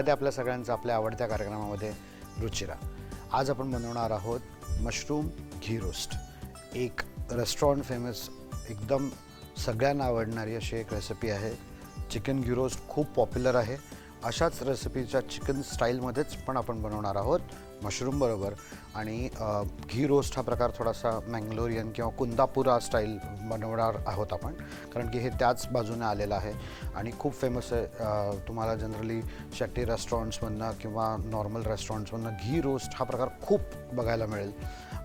स्वागत आहे आपल्या सगळ्यांचं आपल्या आवडत्या कार्यक्रमामध्ये रुचिरा. आज आपण बनवणार आहोत मशरूम घी रोस्ट. एक रेस्टॉरंट फेमस एकदम सगळ्यांना आवडणारी अशी एक रेसिपी आहे. चिकन घी रोस्ट खूप पॉप्युलर आहे. अशाच रेसिपीच्या चिकन स्टाईलमध्येच पण आपण बनवणार आहोत. मशरूमबरोबर आणि घी रोस्ट हा प्रकार थोडासा मँगलोरियन किंवा कुंदापुरा स्टाईल बनवणार आहोत आपण. कारण की हे त्याच बाजूने आलेलं आहे. आणि खूप फेमस आहे तुम्हाला जनरली शेट्टी रेस्टॉरंट्समधनं किंवा नॉर्मल रेस्टॉरंट्समधनं घी रोस्ट हा प्रकार खूप बघायला मिळेल.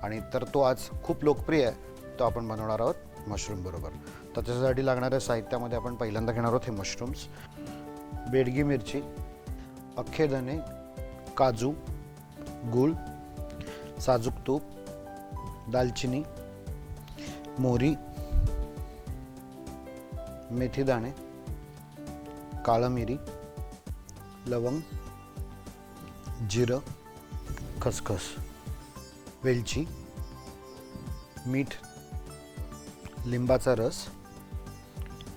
आणि तर तो आज खूप लोकप्रिय आहे तो आपण बनवणार आहोत मशरूमबरोबर तर त्याच्यासाठी लागणाऱ्या साहित्यामध्ये आपण पहिल्यांदा घेणार आहोत हे मशरूम्स बेडगी मिरची अख्खे धने काजू गूळ साजूक तूप दालचिनी मोहरी मेथी दाणे काळं मिरी लवंग जिरं खसखस वेलची मीठ लिंबाचा रस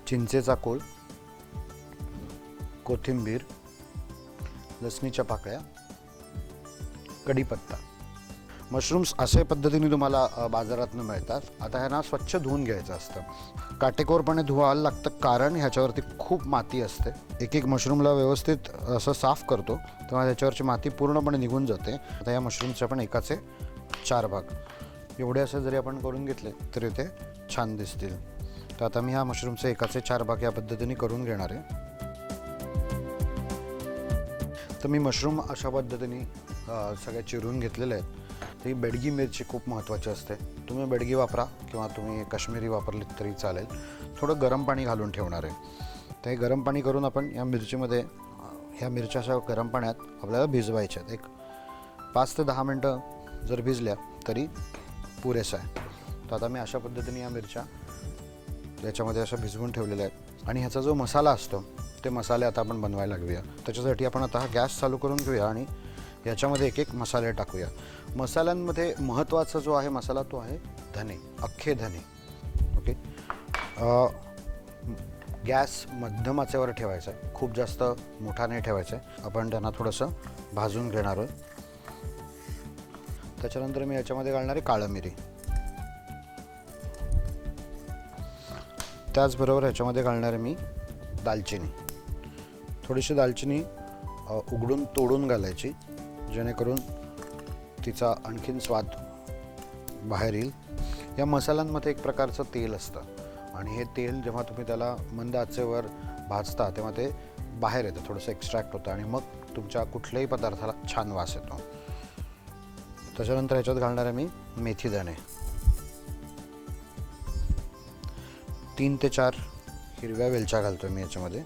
चिंचेचा कोळ कोथिंबीर लसणीच्या पाकळ्या कढीपत्ता. मशरूम्स अशा पद्धतीने तुम्हाला बाजारातनं मिळतात. आता ह्यांना स्वच्छ धुवून घ्यायचं असतं. काटेकोरपणे धुवायला लागतं कारण ह्याच्यावरती खूप माती असते. एक एक मशरूमला व्यवस्थित असं साफ करतो तेव्हा त्याच्यावरची माती पूर्णपणे निघून जाते. आता या मशरूमचे आपण एकाचे चार भाग. एवढे असे जरी आपण करून घेतले तरी ते छान दिसतील. तर आता मी ह्या मशरूमचे एकाचे चार भाग या पद्धतीने करून घेणार आहे. तर मी मशरूम अशा पद्धतीने सगळ्या चिरून घेतलेले आहेत. ती बेडगी मिरची खूप महत्त्वाची असते. तुम्ही बेडगी वापरा किंवा तुम्ही काश्मीरी वापरलीत तरी चालेल. थोडं गरम पाणी घालून ठेवणार आहे. ते गरम पाणी करून आपण या मिरचीमध्ये ह्या मिरच्या अशा गरम पाण्यात आपल्याला भिजवायच्या आहेत. एक पाच ते दहा मिनटं जर भिजल्या तरी पुरेसं आहे. तर आता मी अशा पद्धतीने या मिरच्या याच्यामध्ये अशा भिजवून ठेवलेल्या आहेत. आणि ह्याचा जो मसाला असतो ते मसाले आता आपण बनवायला लागूया. त्याच्यासाठी आपण आता हा गॅस चालू करून घेऊया आणि याच्यामध्ये एक एक मसाले टाकूया. मसाल्यांमध्ये महत्त्वाचा जो आहे मसाला तो आहे धने अख्खे धने. ओके? गॅस मध्यम आचेवर ठेवायचा आहे. खूप जास्त मोठा नाही ठेवायचा आहे. आपण त्यांना थोडंसं भाजून घेणार आहोत. त्याच्यानंतर मी याच्यामध्ये घालणार आहे काळं मिरी त्याचबरोबर याच्यामध्ये घालणार आहे मी दालचिनी. थोडीशी दालचिनी उघडून तोडून घालायची. जेणेकरून तिचा आणखीन स्वाद बाहेर येईल. या मसाल्यांमध्ये एक प्रकारचं तेल असतं. आणि हे तेल जेव्हा तुम्ही त्याला मंद आचेवर भाजता तेव्हा ते बाहेर येतं थोडंसं एक्स्ट्रॅक्ट होतं आणि मग तुमच्या कुठल्याही पदार्थाला छान वास येतो. त्याच्यानंतर ह्याच्यात घालणार आहे मी मेथी दाणे. तीन ते चार हिरव्या वेलच्या घालतो मी याच्यामध्ये.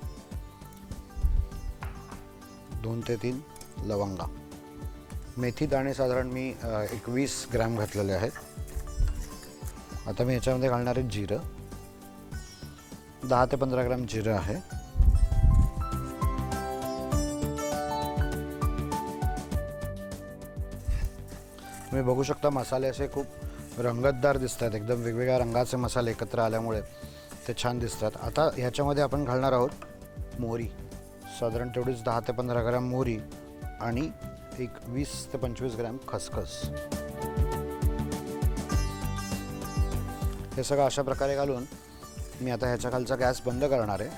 दोन ते तीन लवंगा. मेथी दाणे साधारण मी एकवीस ग्रॅम घातलेले आहेत. आता मी याच्यामध्ये घालणार आहे जिरं. दहा ते पंधरा ग्रॅम जिरं आहे. तुम्ही बघू शकता मसाले असे खूप रंगतदार दिसत आहेत एकदम वेगवेगळ्या रंगाचे मसाले एकत्र आल्यामुळे ते छान दिसतात. आता ह्याच्यामध्ये आपण घालणार आहोत मोहरी. साधारण तेवढीच दहा ते पंधरा ग्रॅम मोहरी आणि एक वीस ते पंचवीस ग्रॅम खसखस. हे सगळं अशा प्रकारे घालून मी आता ह्याच्या खालचा गॅस बंद करणार आहे.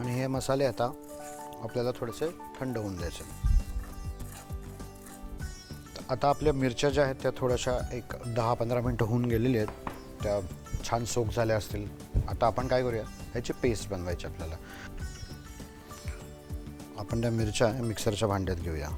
आणि हे मसाले आता आपल्याला थोडेसे थंड होऊन द्यायचे. आता आपल्या मिरच्या ज्या आहेत त्या थोड्याशा एक दहा पंधरा मिनटं होऊन गेलेली आहेत. त्या छान सोक झाल्या असतील. आता आपण काय करूया? ह्याची पेस्ट बनवायची आपल्याला. आपण त्या मिरच्या मिक्सरच्या भांड्यात घेऊया.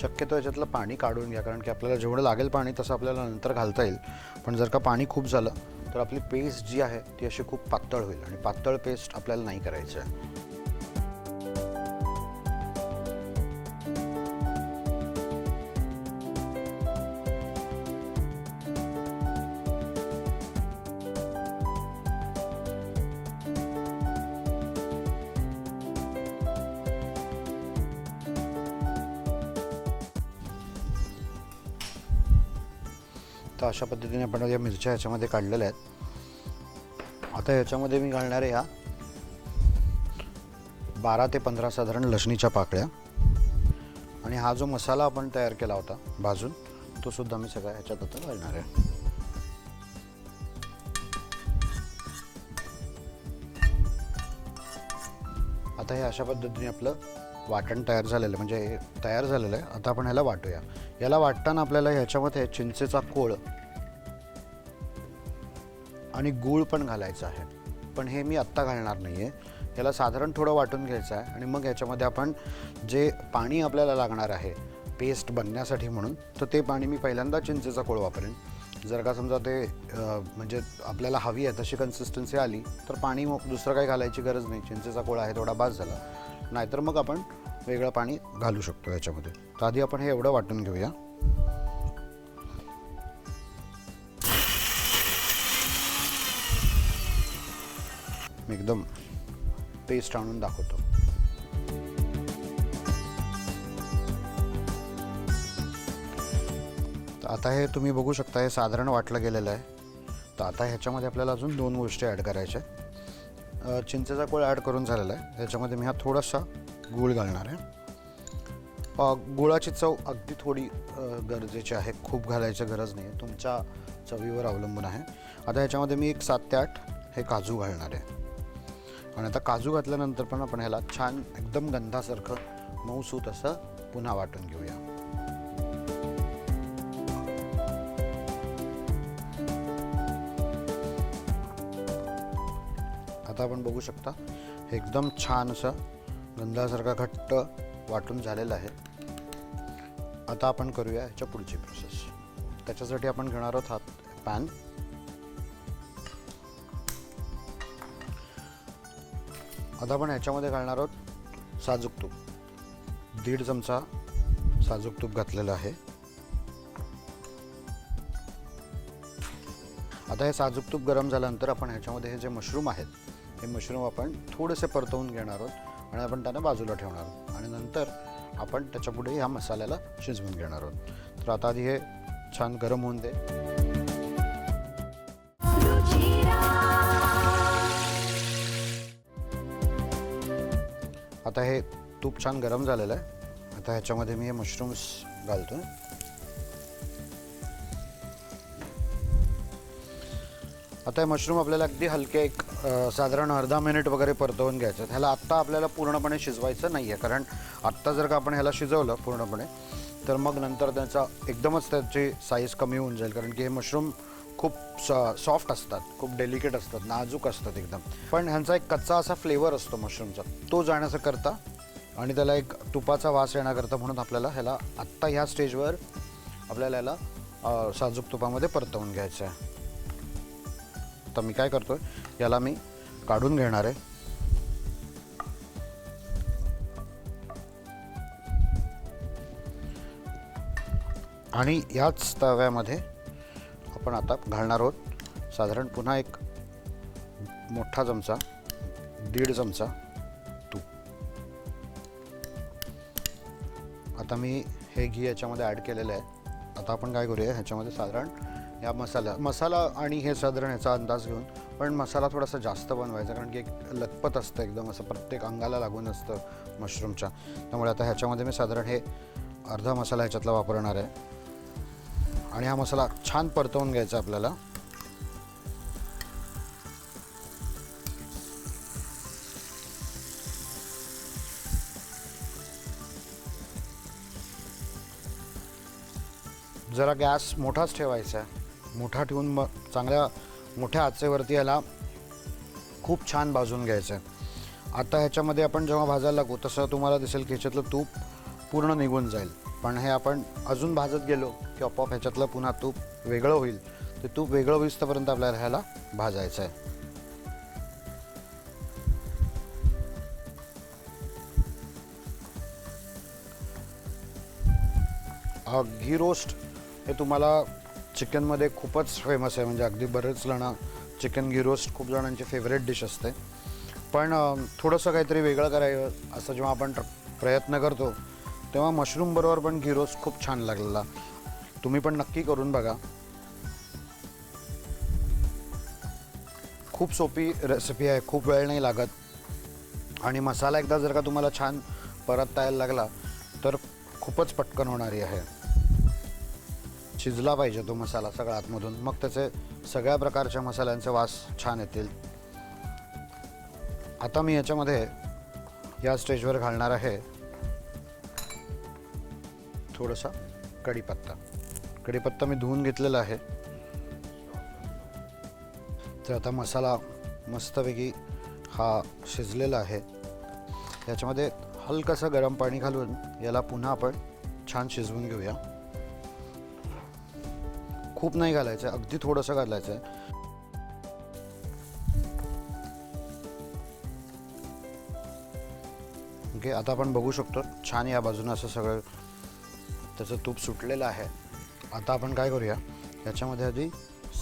शक्यतो याच्यातलं पाणी काढून घ्या कारण की आपल्याला जेवढं लागेल पाणी तसं आपल्याला नंतर घालता येईल. पण जर का पाणी खूप झालं तर आपली पेस्ट जी आहे ती अशी खूप पातळ होईल आणि पातळ पेस्ट आपल्याला नाही करायची आहे. तर अशा पद्धतीने आपण या मिरच्या ह्याच्यामध्ये काढलेल्या आहेत. आता ह्याच्यामध्ये मी घालणार आहे ह्या बारा ते पंधरा साधारण लसणीच्या पाकळ्या. आणि हा जो मसाला आपण तयार केला होता भाजून तो सुद्धा मी सगळा ह्याच्यात आता घालणार आहे. आता हे अशा पद्धतीने आपलं वाटण तयार झालेलं आहे. म्हणजे हे तयार झालेलं आहे. आता आपण ह्याला वाटूया. याला वाटताना आपल्याला ह्याच्यामध्ये चिंचेचा कोळ आणि गूळ पण घालायचा आहे. पण हे मी आत्ता घालणार नाही आहे याला साधारण थोडं वाटून घ्यायचं आहे आणि मग ह्याच्यामध्ये आपण जे पाणी आपल्याला लागणार आहे पेस्ट बनण्यासाठी म्हणून तर ते पाणी मी पहिल्यांदा चिंचेचा कोळ वापरेन. जर का समजा ते म्हणजे आपल्याला हवी आहे तशी कन्सिस्टन्सी आली तर पाणी मग दुसरं काही घालायची गरज नाही. चिंचेचा कोळ आहे थोडा बास झाला. नाहीतर मग आपण वेगळं पाणी घालू शकतो याच्यामध्ये. तर आधी आपण हे एवढं वाटून घेऊया. मी एकदम पेस्ट आणून दाखवतो. तर आता हे तुम्ही बघू शकता हे साधारण वाटलं गेलेलं आहे. तर आता ह्याच्यामध्ये आपल्याला अजून दोन गोष्टी ॲड करायच्या चिंचेचा कोळ ॲड करून झालेला आहे. त्याच्यामध्ये मी हा थोडासा गूळ घालणार आहे. गुळाची चव अगदी थोडी गरजेची आहे. खूप घालायची गरज नाही. आहे तुमच्या चवीवर अवलंबून आहे. आता ह्याच्यामध्ये मी एक सात ते आठ हे काजू घालणार आहे. आणि आता काजू घातल्यानंतर पण आपण ह्याला छान एकदम गंधासारखं मऊसूत असं पुन्हा वाटून घेऊया. आता आपण बघू शकता एकदम छान असं गंधासारखा घट्ट वाटून झालेला आहे. आता आपण करूया ह्याच्या पुढची प्रोसेस त्याच्यासाठी आपण घेणार आहोत हात पॅन आता आपण ह्याच्यामध्ये घालणार आहोत साजूक तूप. दीड चमचा साजूक तूप घातलेलं आहे. आता हे साजूक तूप गरम झाल्यानंतर आपण ह्याच्यामध्ये हे जे मशरूम आहेत हे मशरूम आपण थोडेसे परतवून घेणार आहोत. आणि आपण त्यांना बाजूला ठेवणार आहोत. आणि नंतर आपण त्याच्यापुढे ह्या मसाल्याला शिजवून घेणार आहोत. तर आता आधी हे छान गरम होऊन दे. आता हे तूप छान गरम झालेलं आहे. आता ह्याच्यामध्ये मी हे मशरूम्स घालतो आता हे मशरूम आपल्याला अगदी हलके एक साधारण अर्धा मिनिट वगैरे परतवून घ्यायचं. ह्याला आत्ता आपल्याला पूर्णपणे शिजवायचं नाही आहे कारण आत्ता जर का आपण ह्याला शिजवलं पूर्णपणे तर मग नंतर त्याचा एकदमच त्याची साईज कमी होऊन जाईल. कारण की हे मशरूम खूप सॉफ्ट असतात खूप डेलिकेट असतात नाजूक असतात एकदम. पण ह्यांचा एक कच्चा असा फ्लेवर असतो मशरूमचा तो जाण्याचा करता आणि त्याला एक तुपाचा वास येण्याकरता म्हणून आपल्याला ह्याला आत्ता ह्या स्टेजवर आपल्याला ह्याला साजूक तुपामध्ये परतवून घ्यायचं आहे आता मी काय करतो आहे याला मी काढून घेणार आहे. आणि याच तव्यामध्ये आपण आता घालणार आहोत साधारण पुन्हा एक मोठा चमचा दीड चमचा तूप. आता मी हे घी याच्यामध्ये ॲड केलेलं आहे. आता आपण काय करूया ह्याच्यामध्ये साधारण या मसाला मसाला आणि हे साधारण ह्याचा अंदाज घेऊन पण मसाला थोडासा जास्त बनवायचा कारण की एक लखपत असतं एकदम असं प्रत्येक अंगाला लागून असतं मशरूमच्या. त्यामुळे आता ह्याच्यामध्ये मी साधारण हे अर्धा मसाला ह्याच्यातला वापरणार आहे. आणि हा मसाला छान परतवून घ्यायचा आपल्याला. जरा गॅस मोठाच ठेवायचा आहे. मोठा ठेवून मग चांगल्या मोठ्या आचेवरती याला खूप छान भाजून घ्यायचं आहे आता ह्याच्यामध्ये आपण जेव्हा भाजायला लागू तसं तुम्हाला दिसेल की ह्याच्यातलं तूप पूर्ण निघून जाईल. पण हे आपण अजून भाजत गेलो की आपोआप ह्याच्यातलं पुन्हा तूप वेगळं होईल. ते तूप वेगळं होईस्तपर्यंत आपल्याला ह्याला भाजायचं आहे हा घी रोस्ट हे तुम्हाला चिकनमध्ये खूपच फेमस आहे. म्हणजे अगदी बरेच जण चिकन घी रोस्ट खूप जणांची फेवरेट डिश असते. पण थोडंसं काहीतरी वेगळं करायचं असं जेव्हा आपण प्रयत्न करतो तेव्हा मशरूमबरोबर पण घी रोस्ट खूप छान लागलेला. तुम्ही पण नक्की करून बघा. खूप सोपी रेसिपी आहे. खूप वेळ नाही लागत. आणि मसाला एकदा जर का तुम्हाला छान परत तयार लागला तर खूपच पटकन होणारी आहे. शिजला पाहिजे तो मसाला सगळा आतमधून. मग त्याचे सगळ्या प्रकारच्या मसाल्यांचे वास छान येतील. आता मी याच्यामध्ये या स्टेजवर घालणार आहे थोडासा कढीपत्ता. कढीपत्ता मी धुवून घेतलेला आहे. तर आता मसाला मस्तपैकी हा शिजलेला आहे. याच्यामध्ये हलकंसं गरम पाणी घालून याला पुन्हा आपण छान शिजवून घेऊया. खूप नाही घालायचं आहे अगदी थोडंसं घालायचं. आहे ओके आता आपण बघू शकतो छान या बाजूनं असं सगळं त्याचं तूप सुटलेलं आहे. आता आपण काय करूया याच्यामध्ये आधी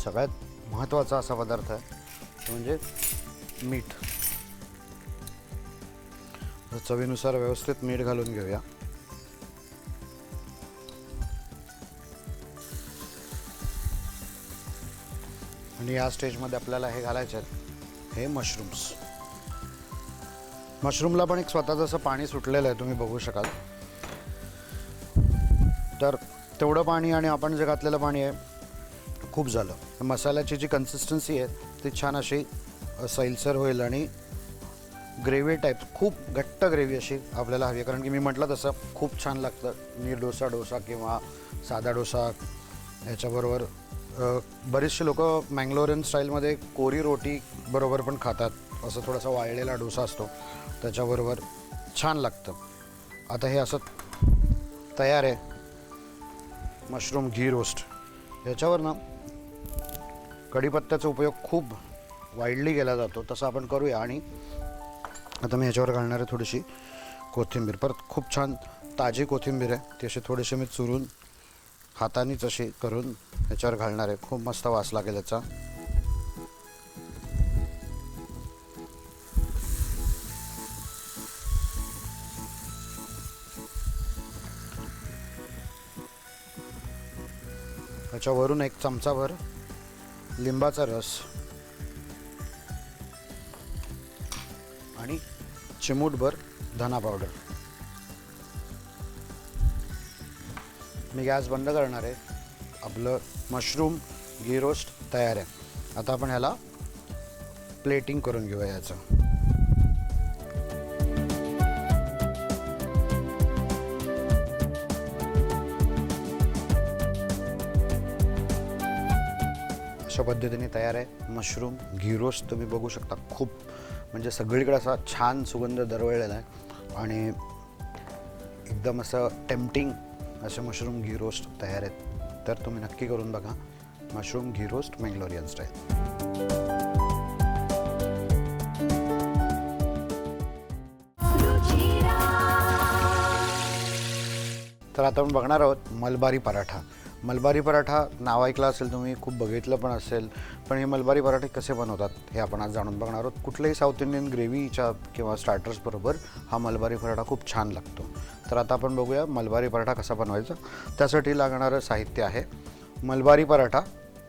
सगळ्यात महत्त्वाचा असा पदार्थ आहे तो म्हणजे मीठ. चवीनुसार व्यवस्थित मीठ घालून घेऊया. आणि या स्टेजमध्ये आपल्याला हे घालायचे आहेत हे मशरूम्स मशरूमला पण एक स्वतःचं असं पाणी सुटलेलं आहे तुम्ही बघू शकाल. तर तेवढं पाणी आणि आपण जे घातलेलं पाणी आहे खूप झालं. मसाल्याची जी कन्सिस्टन्सी आहे ती छान अशी सैलसर होईल आणि ग्रेव्ही टाईप खूप घट्ट ग्रेव्ही अशी आपल्याला हवी आहे. कारण की मी म्हटलं तसं खूप छान लागतं. नीर डोसा डोसा किंवा साधा डोसा याच्याबरोबर बरेचसे लोक मँगलोरियन स्टाईलमध्ये कोरी रोटी बरोबर पण खातात. असं थोडासा वाळलेला डोसा असतो. त्याच्याबरोबर छान लागतं. आता हे असं तयार आहे. Mushroom ghee roast. याच्यावर ना कढीपत्त्याचा उपयोग खूप वाईडली केला जातो. तसं आपण करूया आणि आता मी ह्याच्यावर घालणार आहे थोडीशी कोथिंबीर. परत खूप छान ताजी कोथिंबीर आहे. ती अशी थोडीशी मी चुरून हातानेच अशी करून ह्याच्यावर घालणार आहे. खूप मस्त वास लागेल याचा. त्याच्यावरून एक चमचाभर लिंबाचा रस आणि चिमूटभर धना पावडर मी गॅस बंद करणार आहे. आपलं मशरूम घी रोस्ट तयार आहे. आता आपण ह्याला प्लेटिंग करून घेऊया याचं. अशा पद्धतीने तयार आहे. मशरूम घी रोस्ट तुम्ही बघू शकता. खूप म्हणजे सगळीकडे असा छान सुगंध दरवळलेला आहे. आणि एकदम असं टेम्पटिंग असे मशरूम घी रोस्ट तयार आहेत. तर तुम्ही नक्की करून बघा. Mushroom ghee roast Mangalorean style तर आता आपण बघणार आहोत मलबारी पराठा. मलबारी पराठा नाव ऐकलं असेल तुम्ही खूप बघितलं पण असेल पण हे मलबारी पराठे कसे बनवतात हे आपण आज जाणून बघणार आहोत. कुठल्याही साऊथ इंडियन ग्रेव्हीच्या किंवा स्टार्टर्सबरोबर हा मलबारी पराठा खूप छान लागतो. तर आता आपण बघूया मलबारी पराठा कसा बनवायचा. त्यासाठी लागणारं साहित्य आहे मलबारी पराठा.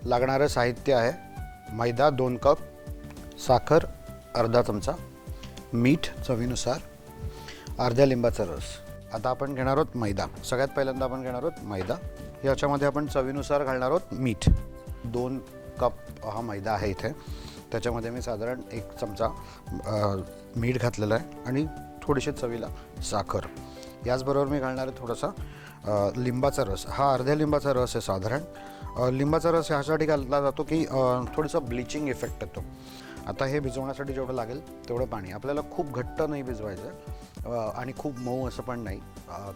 लागणारं साहित्य आहे मैदा दोन कप साखर अर्धा चमचा मीठ चवीनुसार अर्ध्या लिंबाचा रस. आता आपण घेणार आहोत मैदा. सगळ्यात पहिल्यांदा आपण घेणार आहोत मैदा. याच्यामध्ये आपण चवीनुसार घालणार आहोत मीठ. दोन कप हा मैदा आहे इथे. त्याच्यामध्ये मी साधारण एक चमचा मीठ घातलेलं आहे आणि थोडीशी चवीला साखर. याचबरोबर मी घालणार आहे थोडासा लिंबाचा रस. हा अर्ध्या लिंबाचा रस आहे साधारण. लिंबाचा रस ह्यासाठी घातला जातो की थोडंसं ब्लिचिंग इफेक्ट येतो. आता हे भिजवण्यासाठी जेवढं लागेल तेवढं पाणी. आपल्याला खूप घट्ट नाही भिजवायचं. आहे आणि खूप मऊ असं पण नाही.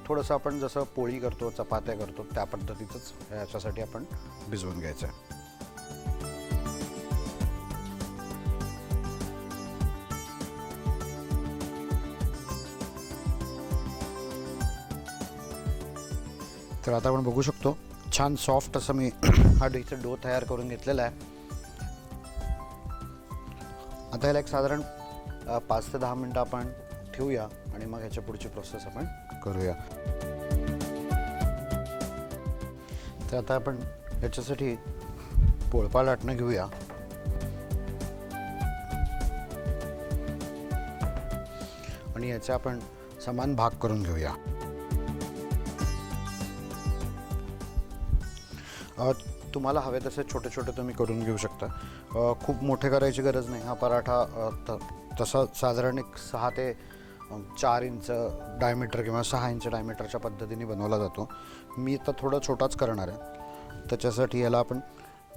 थोडंसं आपण जसं पोळी करतो चपात्या करतो त्या पद्धतीचंच याच्यासाठी आपण भिजवून घ्यायचं आहे. तर आता आपण बघू शकतो छान सॉफ्ट असं मी हा डीचा डो तयार करून घेतलेला आहे. आता ह्याला एक साधारण पाच ते दहा मिनटं आपण ठेवूया. आणि मग ह्याच्या पुढची प्रोसेस आपण करूया. तर आता आपण याच्यासाठी पोळपा लाटणं घेऊया. आणि याचा आपण समान भाग करून घेऊया. तुम्हाला हवे तसे छोटे छोटे तुम्ही करून घेऊ शकता. खूप मोठे करायची गरज नाही. हा पराठा तसा साधारण एक सहा ते चार इंच डायमीटर किंवा सहा इंच डायमीटरच्या पद्धतीने बनवला जातो. मी आता थोडा छोटाच करणार आहे. त्याच्यासाठी याला आपण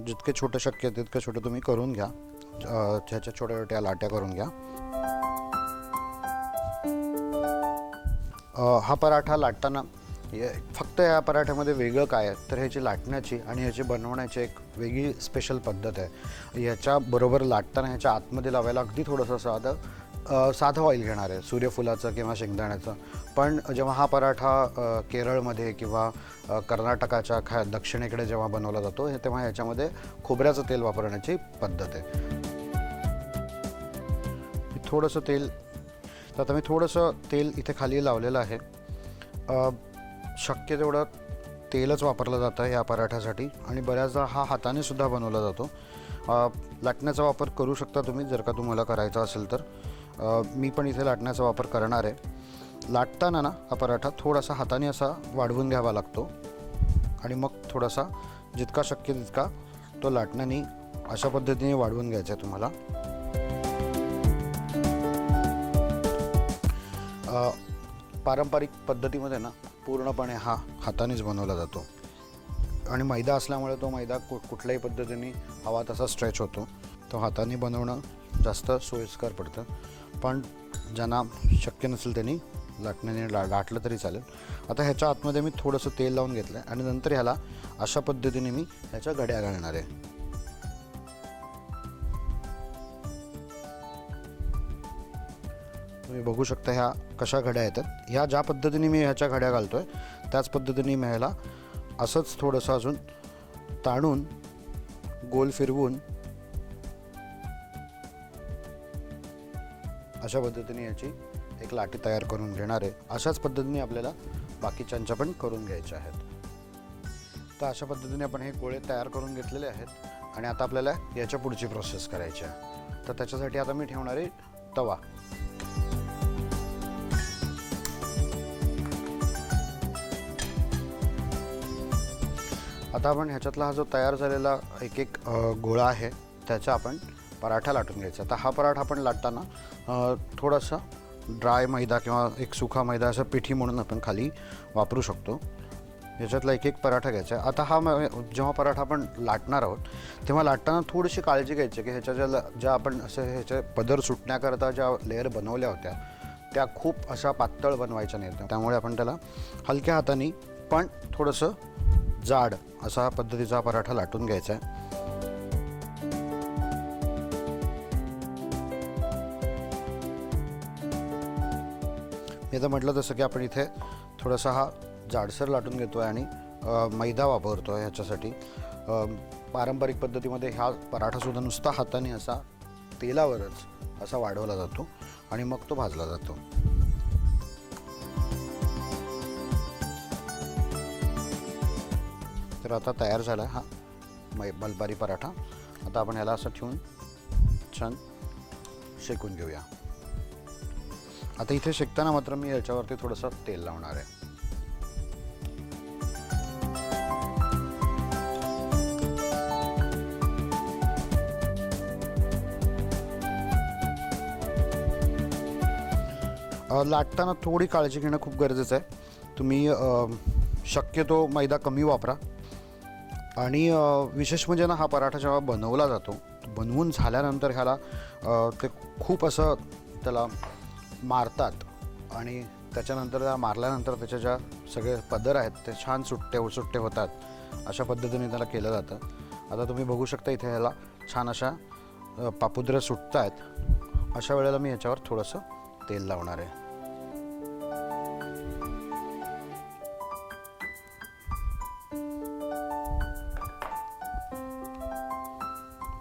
जितके छोटे शक्य तितके छोटे तुम्ही करून घ्या. त्याच्या ह्याच्या छोट्या छोट्या लाट्या करून घ्या. हा पराठा लाटताना फक्त या पराठ्यामध्ये वेगळं काय आहे तर ह्याची लाटण्याची आणि ह्याची बनवण्याची एक वेगळी स्पेशल पद्धत आहे. ह्याच्याबरोबर लाटताना ह्याच्या आतमध्ये लावायला अगदी थोडंसं साधं साधं ऑइल घेणार आहे सूर्यफुलाचं किंवा शेंगदाण्याचं. पण जेव्हा हा पराठा केरळमध्ये किंवा कर्नाटकाच्या खा दक्षिणेकडे जेव्हा बनवला जातो हे तेव्हा याच्यामध्ये खोबऱ्याचं तेल वापरण्याची पद्धत आहे. थोडंसं तेल तर आता मी थोडंसं तेल इथे खाली लावलेलं आहे. शक्य तेवढं तेलच वापरलं जातं या पराठ्यासाठी आणि बऱ्याचदा हा हाताने सुद्धा बनवला जातो. लाटण्याचा वापर करू शकता तुम्ही जर का तुम्हाला करायचा असेल तर. मी पण इथे लाटण्याचा वापर करणार आहे. लाटताना ना हा पराठा थोडासा हाताने असा वाढवून घ्यावा लागतो. आणि मग थोडासा जितका शक्य तितका तो लाटण्याने अशा पद्धतीने वाढवून घ्यायचा आहे तुम्हाला. पारंपरिक पद्धतीमध्ये ना पूर्णपणे हा हातानेच बनवला जातो. आणि मैदा असल्यामुळे तो मैदा कु कुठल्याही पद्धतीने हवा तसा स्ट्रेच होतो. तो हाताने बनवणं जास्त सोयीस्कर पडतं. पण ज्यांना शक्य नसेल त्यांनी लाटण्याने ला लाटलं तरी चालेल. आता ह्याच्या आतमध्ये मी थोडंसं तेल लावून घेतलं आहे आणि नंतर ह्याला अशा पद्धतीने मी ह्याच्या घड्या घालणार आहे. तुम्ही बघू शकता ह्या कशा घड्या येतात. ह्या ज्या पद्धतीने मी ह्याच्या घड्या घालतोय त्याच पद्धतीने मी ह्याला असंच थोडंसं अजून ताणून गोल फिरवून अशा पद्धतीने याची एक लाटी तयार करून घेणार आहे. अशाच पद्धतीने आपल्याला बाकीच्यांच्या पण करून घ्यायच्या आहेत. तर अशा पद्धतीने आपण हे गोळे तयार करून घेतलेले आहेत आणि आता आपल्याला याच्या पुढची प्रोसेस करायची आहे. तर त्याच्यासाठी आता मी ठेवणार आहे तवा. आता आपण ह्याच्यातला हा जो तयार झालेला एक एक गोळा आहे त्याचा आपण पराठा लाटून घ्यायचा. तर हा पराठा आपण लाटताना थोडासा ड्राय मैदा किंवा एक सुखा मैदा असं पिठी म्हणून आपण खाली वापरू शकतो. याच्यातला एक एक पराठा घ्यायचा आहे. आता हा म- जेव्हा पराठा आपण लाटणार आहोत तेव्हा लाटताना थोडीशी काळजी घ्यायची की ह्याच्या ज्या ल- ज्या आपण असं ह्याच्या पदर सुटण्याकरता ज्या लेअर बनवल्या होत्या त्या खूप अशा पातळ बनवायच्या नाहीत. त्यामुळे आपण त्याला हलक्या हाताने पण थोडंसं जाड असा पद्धतीचा पराठा लाटून घ्यायचा आहे. मी आता म्हटलं तसं की आपण इथे थोडासा हा जाडसर लाटून घेतो आहे आणि मैदा वापरतो आहे ह्याच्यासाठी पारंपरिक पद्धतीमध्ये हा पराठासुद्धा नुसता हाताने असा तेलावरच असा वाढवला जातो आणि मग तो भाजला जातो. तर आता तयार झाला हा मै मलबारी पराठा. आता आपण ह्याला असं ठेवून छान शेकून घेऊया. आता इथे शेकताना मात्र मी याच्यावरती थोडंसं तेल लावणार आहे. लाटताना थोडी काळजी घेणं खूप गरजेचं आहे. तुम्ही शक्यतो मैदा कमी वापरा. आणि विशेष म्हणजे ना हा पराठा जेव्हा बनवला जातो बनवून झाल्यानंतर ह्याला ते खूप असं त्याला मारतात. आणि त्याच्यानंतर त्या मारल्यानंतर त्याच्या ज्या सगळे पदर आहेत ते छान सुट्टे सुट्टे होतात. अशा पद्धतीने त्याला केलं जातं. आता तुम्ही बघू शकता इथे ह्याला छान अशा पापुद्र सुटत आहेत. अशा वेळेला मी याच्यावर थोडंसं तेल लावणार आहे.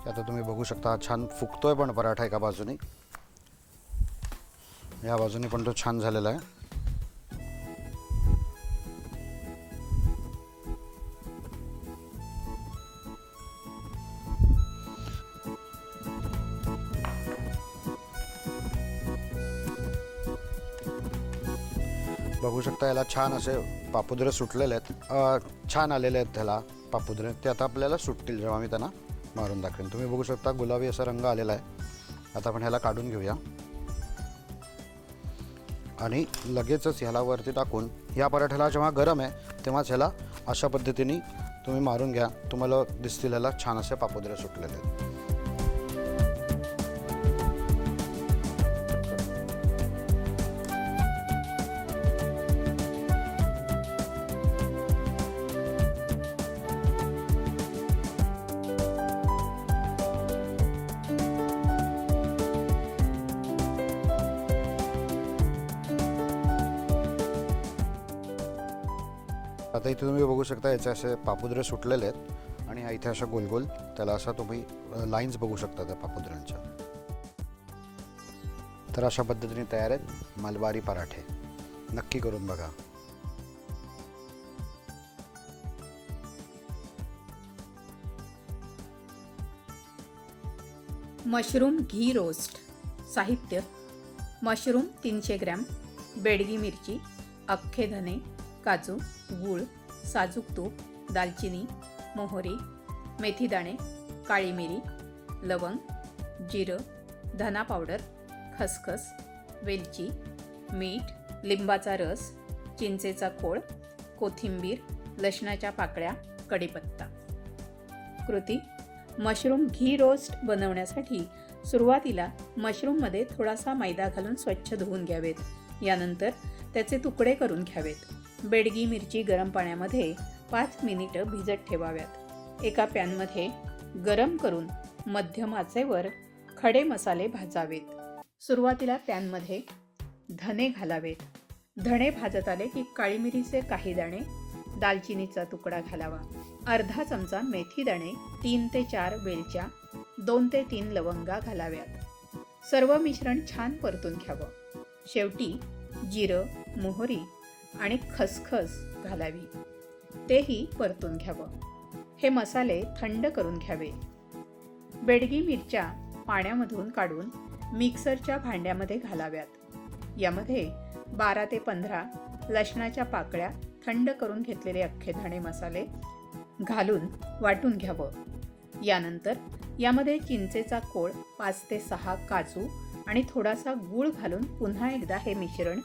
आता तुम्ही बघू शकता छान फुगतोय पण पराठा एका बाजूने. या बाजूने पण तो छान झालेला आहे. बघू शकता याला छान असे पापुद्रे सुटलेले आहेत. छान आलेले आहेत त्याला पापुद्रे. ते आता आपल्याला सुटतील जेव्हा मी त्यांना मारून दाखवेन. तुम्ही बघू शकता गुलाबी असा रंग आलेला आहे. आता आपण ह्याला काढून घेऊया. आणि लगेचच ह्याला वरती टाकून या पराठ्याला जेव्हा गरम आहे तेव्हाच ह्याला अशा पद्धतीने तुम्ही मारून घ्या. तुम्हाला दिसतील ह्याला छान असे पापुद्रे सुटलेले आहेत. आता इथे तुम्ही बघू शकता याचे असे पापुद्रे सुटलेले आहेत आणि ह्या इथे अशा गोलगोल त्याला असा तुम्ही लाईन्स बघू शकता त्या पापुद्र्यांच्या तर अशा पद्धतीने तयार आहेत मलबारी पराठे. नक्की करून बघा. Mushroom ghee roast. साहित्य. मशरूम तीनशे ग्रॅम. बेडगी मिरची अख्खे धने काजू. गूळ साजूक तूप दालचिनी मोहरी मेथीदाणे काळी मिरी लवंग जिरं धना पावडर खसखस वेलची मीठ लिंबाचा रस चिंचेचा खोळ कोथिंबीर लसणाच्या पाकळ्या कढीपत्ता. कृती. मशरूम घी रोस्ट बनवण्यासाठी सुरुवातीला मशरूममध्ये थोडासा मैदा घालून स्वच्छ धुवून घ्यावेत. यानंतर त्याचे तुकडे करून घ्यावेत. बेडगी मिरची गरम पाण्यामध्ये पाच मिनिटं भिजत ठेवाव्यात. एका पॅनमध्ये गरम करून मध्यम आचेवर खडे मसाले भाजावेत. सुरुवातीला पॅनमध्ये धने घालावेत. धणे भाजत आले की काळी मिरीचे काही दाणे दालचिनीचा तुकडा घालावा. अर्धा चमचा मेथी दाणे तीन ते चार वेलच्या दोन ते तीन लवंगा घालाव्यात. सर्व मिश्रण छान परतून घ्यावं. शेवटी जिरं मोहरी आणि खसखस घालावी. तेही परतून घ्यावं. हे मसाले थंड करून घ्यावे. बेडगी मिरच्या पाण्यामधून काढून मिक्सरच्या भांड्यामध्ये घालाव्यात. यामध्ये बारा ते पंधरा लसणाच्या पाकळ्या थंड करून घेतलेले अख्खे धाणे मसाले घालून वाटून घ्यावं. यानंतर यामध्ये चिंचेचा कोळ पाच ते सहा काजू आणि थोडासा गूळ घालून पुन्हा एकदा हे मिश्रण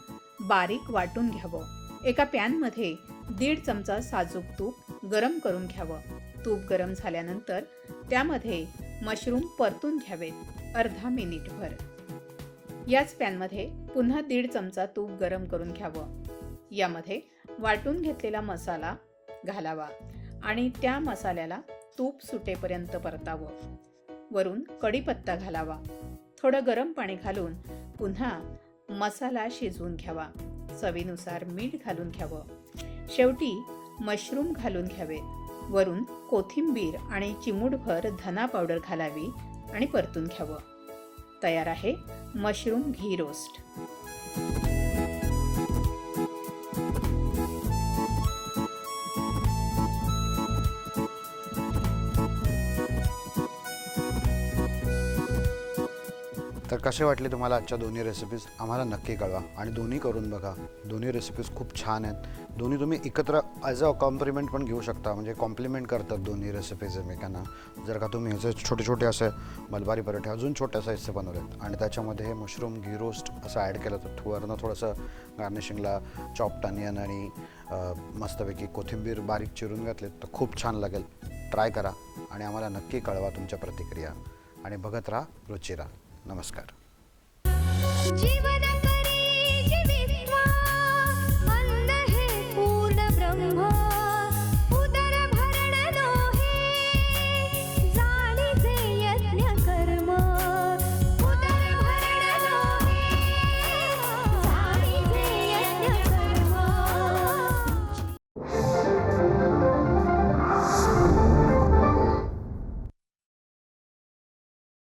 बारीक वाटून घ्यावं. एका पॅनमध्ये दीड चमचा साजूक तूप गरम करून घ्यावं. तूप गरम झाल्यानंतर त्यामध्ये मशरूम परतून घ्यावेत अर्धा मिनिटभर. याच पॅनमध्ये पुन्हा दीड चमचा तूप गरम करून घ्यावं. यामध्ये वाटून घेतलेला मसाला घालावा आणि त्या मसाल्याला तूप सुटेपर्यंत परतावं. वरून कढीपत्ता घालावा. थोडं गरम पाणी घालून पुन्हा मसाला शिजवून घ्यावा. चवीनुसार मीठ घालून घ्यावं. शेवटी मशरूम घालून घ्यावे. वरून कोथिंबीर आणि चिमूटभर धना पावडर घालावी आणि परतून घ्यावं. तयार आहे मशरूम घी रोस्ट. कसे वाटले तुम्हाला आजच्या दोन्ही रेसिपीज आम्हाला नक्की कळवा आणि दोन्ही करून बघा. दोन्ही रेसिपीज खूप छान आहेत. दोन्ही तुम्ही एकत्र ॲज अ कॉम्प्लिमेंट पण घेऊ शकता. म्हणजे कॉम्प्लिमेंट करतात दोन्ही रेसिपीज एकमेकांना. जर का तुम्ही ह्याचे छोटे छोटे असे मलबारी पराठे अजून छोट्या साईजचे बनवलेत आणि त्याच्यामध्ये हे मशरूम घी रोस्ट असं ॲड केलं तर वरनं थोडंसं गार्निशिंगला चॉप्ट अनियन आणि मस्तपैकी कोथिंबीर बारीक चिरून घातलेत तर खूप छान लागेल. ट्राय करा आणि आम्हाला नक्की कळवा तुमच्या प्रतिक्रिया. आणि बघत राहा रुचिरा. नमस्कार.